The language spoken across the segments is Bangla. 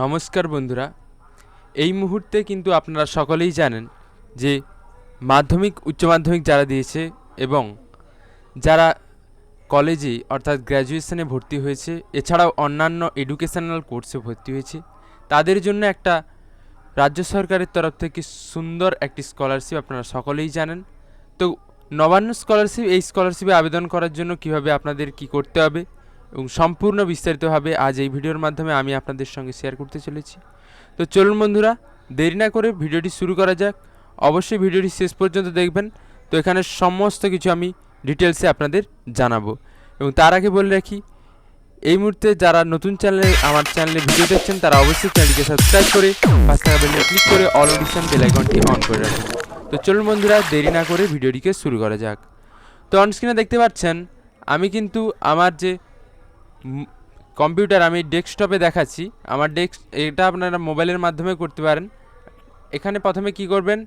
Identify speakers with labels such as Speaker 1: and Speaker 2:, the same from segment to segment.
Speaker 1: নমস্কার বন্ধুরা। এই মুহূর্তে কিন্তু আপনারা সকলেই জানেন যে মাধ্যমিক, উচ্চ মাধ্যমিক যারা দিয়েছে এবং যারা কলেজে অর্থাৎ গ্র্যাজুয়েশনে ভর্তি হয়েছে, এছাড়াও অন্যান্য এডুকেশনাল কোর্সে ভর্তি হয়েছে, তাদের জন্য একটা রাজ্য সরকারের তরফ থেকে সুন্দর একটি স্কলারশিপ আপনারা সকলেই জানেন। তো নবান্ন স্কলারশিপ এই স্কলারশিপে আবেদন করার জন্য কীভাবে আপনাদের কি করতে হবে? এবং সম্পূর্ণ বিস্তারিতভাবে আজ এই ভিডিওর মাধ্যমে আমি আপনাদের সঙ্গে শেয়ার করতে চলেছি। তো চলুন বন্ধুরা, দেরি না করে ভিডিওটি শুরু করা যাক। অবশ্যই ভিডিওটি শেষ পর্যন্ত দেখবেন। তো এখানে সমস্ত কিছু আমি ডিটেলসে আপনাদের জানাব। এবং তার আগে বলে রাখি, এই মুহূর্তে যারা নতুন চ্যানেলে আমার চ্যানেলে ভিডিও দেখছেন, তারা অবশ্যই চ্যানেলটিকে সাবস্ক্রাইব করে পাঁচ টাকা বেলে ক্লিক করে অল নোটিফিকেশন বেল আইকনটি অন করে রাখুন। তো চলুন বন্ধুরা, দেরি না করে ভিডিওটিকে শুরু করা যাক। তো অনস্ক্রিনে দেখতে পাচ্ছেন, আমি কিন্তু আমার যে কম্পিউটার আমি ডেস্কটপে দেখাচ্ছি। আমার ডেস্ক, এটা আপনারা মোবাইলের মাধ্যমে করতে পারেন। এখানে প্রথমে কি করবেন?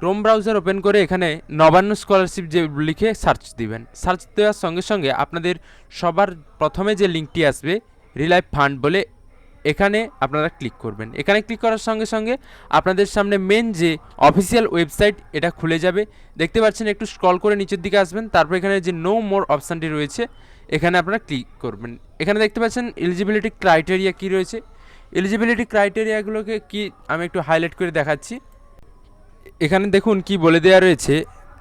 Speaker 1: ক্রোম ব্রাউজার ওপেন করে এখানে নবান্ন স্কলারশিপ যে লিখে সার্চ দিবেন। সার্চ দেওয়ার সঙ্গে সঙ্গে আপনাদের সবার প্রথমে যে লিঙ্কটি আসবে রিলাইফ ফান্ড বলে এখানে আপনারা ক্লিক করবেন। এখানে ক্লিক করার সঙ্গে সঙ্গে আপনাদের সামনে মেন যে অফিসিয়াল ওয়েবসাইট এটা খুলে যাবে। দেখতে পাচ্ছেন, একটু স্ক্রল করে নিচের দিকে আসবেন। তারপর এখানে যে নো মোর অপশানটি রয়েছে এখানে আপনারা ক্লিক করবেন। এখানে দেখতে পাচ্ছেন এলিজিবিলিটি ক্রাইটেরিয়া কি রয়েছে। এলিজিবিলিটি ক্রাইটেরিয়াগুলোকে কি আমি একটু হাইলাইট করে দেখাচ্ছি। এখানে দেখুন কি বলে দেওয়া রয়েছে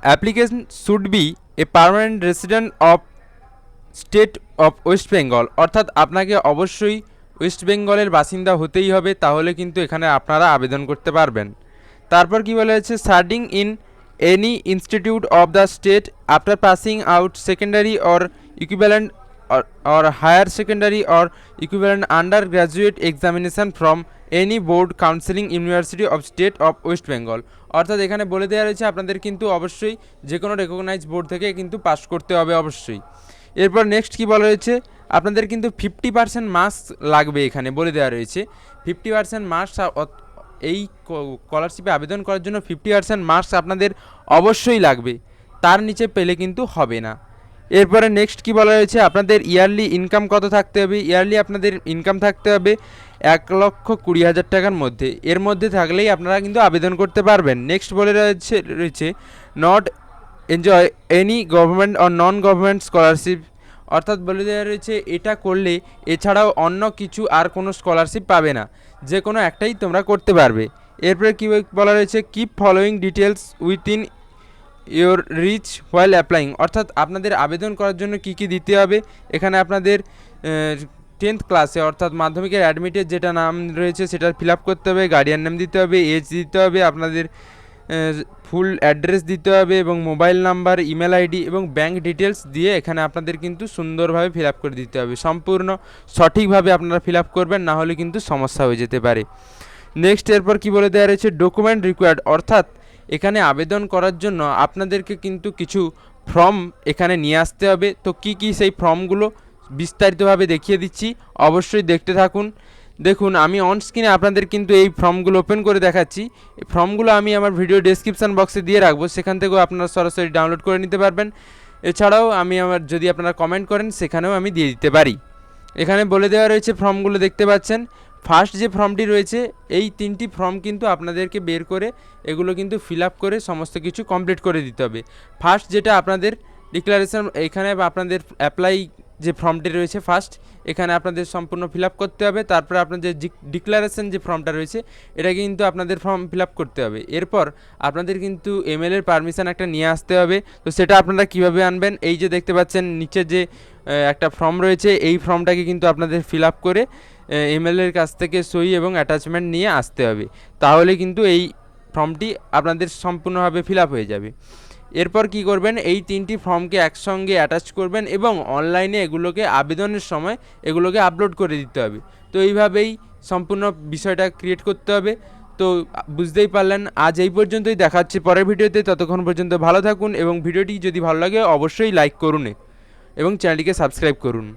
Speaker 1: application should be a permanent resident of state of West Bengal অর্থাৎ আপনাকে অবশ্যই ওয়েস্ট বেঙ্গলের বাসিন্দা হতেই হবে, তাহলে কিন্তু এখানে আপনারা আবেদন করতে পারবেন। তারপর কি বলা হয়েছে studying in any institute of the state after passing out secondary or equivalent or or higher secondary or equivalent undergraduate examination from any board counseling university of state of west bengal. অর্থাৎ এখানে বলে দেওয়া রয়েছে আপনাদের কিন্তু অবশ্যই যে কোনো রেকগনাইজ বোর্ড থেকে কিন্তু পাস করতে হবে অবশ্যই। এরপর নেক্সট কি বলা রয়েছে? আপনাদের কিন্তু ফিফটি পার্সেন্ট মার্কস লাগবে এখানে বলে দেওয়া রয়েছে। ফিফটি পার্সেন্ট মার্কস এই স্কলারশিপে আবেদন করার জন্য ফিফটি পার্সেন্ট মার্কস আপনাদের অবশ্যই লাগবে। তার নিচে পেলে কিন্তু হবে না। এরপরে নেক্সট কি বলা হয়েছে? আপনাদের ইয়ারলি ইনকাম কত থাকতে হবে? ইয়ারলি আপনাদের ইনকাম থাকতে হবে এক লক্ষ কুড়ি হাজার টাকার মধ্যে। এর মধ্যে থাকলেই আপনারা কিন্তু আবেদন করতে পারবেন। নেক্সট বলে রয়েছে রয়েছে not enjoy any government or non government scholarship অর্থাৎ বলে দেওয়া রয়েছে, এটা করলে এছাড়াও অন্য কিছু আর কোনো স্কলারশিপ পাবে না। যে কোনো একটাই তোমরা করতে পারবে। এরপরে কী বলা রয়েছে keep following details within your reach while applying অর্থাৎ আপনাদের আবেদন করার জন্য কি কি দিতে হবে? এখানে আপনাদের টেন্থ ক্লাসে অর্থাৎ মাধ্যমিকের অ্যাডমিটের যেটা নাম রয়েছে, সেটা ফিল আপ করতে হবে গার্ডিয়ান নাম দিতে হবে এজ দিতে হবে, আপনাদের ফুল অ্যাড্রেস দিতে হবে এবং মোবাইল নাম্বার ইমেল আইডি এবং ব্যাঙ্ক ডিটেলস দিয়ে এখানে আপনাদের কিন্তু সুন্দরভাবে ফিল করে দিতে হবে। সম্পূর্ণ সঠিকভাবে আপনারা ফিল করবেন, না হলে কিন্তু সমস্যা হয়ে যেতে পারে। নেক্সট এরপর কি বলে দেওয়া রয়েছে? ডকুমেন্ট রিকোয়ার্ড অর্থাৎ এখানে আবেদন করার জন্য আপনাদেরকে কিন্তু কিছু ফর্ম এখানে নিয়ে আসতে হবে। তো কি কি সেই ফর্মগুলো বিস্তারিতভাবে দেখিয়ে দিচ্ছি। অবশ্যই দেখতে থাকুন। দেখুন, আমি অন স্ক্রিনে আপনাদের কিন্তু এই ফর্মগুলো ওপেন করে দেখাচ্ছি। এই ফর্মগুলো আমি আমার ভিডিও ডেসক্রিপশান বক্সে দিয়ে রাখব। সেখান থেকেও আপনারা সরাসরি ডাউনলোড করে নিতে পারবেন। এছাড়াও আমি আমার, যদি আপনারা কমেন্ট করেন, সেখানেও আমি দিয়ে দিতে পারি। এখানে বলে দেওয়া রয়েছে ফর্মগুলো দেখতে পাচ্ছেন। ফার্স্ট যে ফর্মটি রয়েছে, এই তিনটি ফর্ম কিন্তু আপনাদেরকে বের করে এগুলো কিন্তু ফিল আপ করে সমস্ত কিছু কমপ্লিট করে দিতে হবে। ফার্স্ট যেটা আপনাদের ডিক্লারেশন এখানে আপনাদের অ্যাপ্লাই যে ফর্মটি রয়েছে ফার্স্ট, এখানে আপনাদের সম্পূর্ণ ফিল করতে হবে। তারপরে আপনাদের ডিক্লারেশন যে ফর্মটা রয়েছে, এটা কিন্তু আপনাদের ফর্ম ফিল করতে হবে। এরপর আপনাদের কিন্তু এমএলএর পারমিশন একটা নিয়ে আসতে হবে। তো সেটা আপনারা কীভাবে আনবেন? এই যে দেখতে পাচ্ছেন, নিচে যে একটা ফর্ম রয়েছে, এই ফর্মটাকে কিন্তু আপনাদের ফিল করে এমএলএর কাছ থেকে সই এবং অ্যাটাচমেন্ট নিয়ে আসতে হবে। তাহলে কিন্তু এই ফর্মটি আপনাদের সম্পূর্ণভাবে ফিল হয়ে যাবে। এরপর কি করবেন? এই তিনটি ফর্মকে একসঙ্গে অ্যাটাচ করবেন এবং অনলাইনে এগুলোকে আবেদনের সময় এগুলোকে আপলোড করে দিতে হবে। তো এইভাবেই সম্পূর্ণ বিষয়টা ক্রিয়েট করতে হবে। তো বুঝতেই পারলেন, আজ এই পর্যন্তই, দেখাচ্ছি পরের ভিডিওতে। ততক্ষণ পর্যন্ত ভালো থাকুন এবং ভিডিওটি যদি ভালো লাগে, অবশ্যই লাইক করুন এবং চ্যানেলটিকে সাবস্ক্রাইব করুন।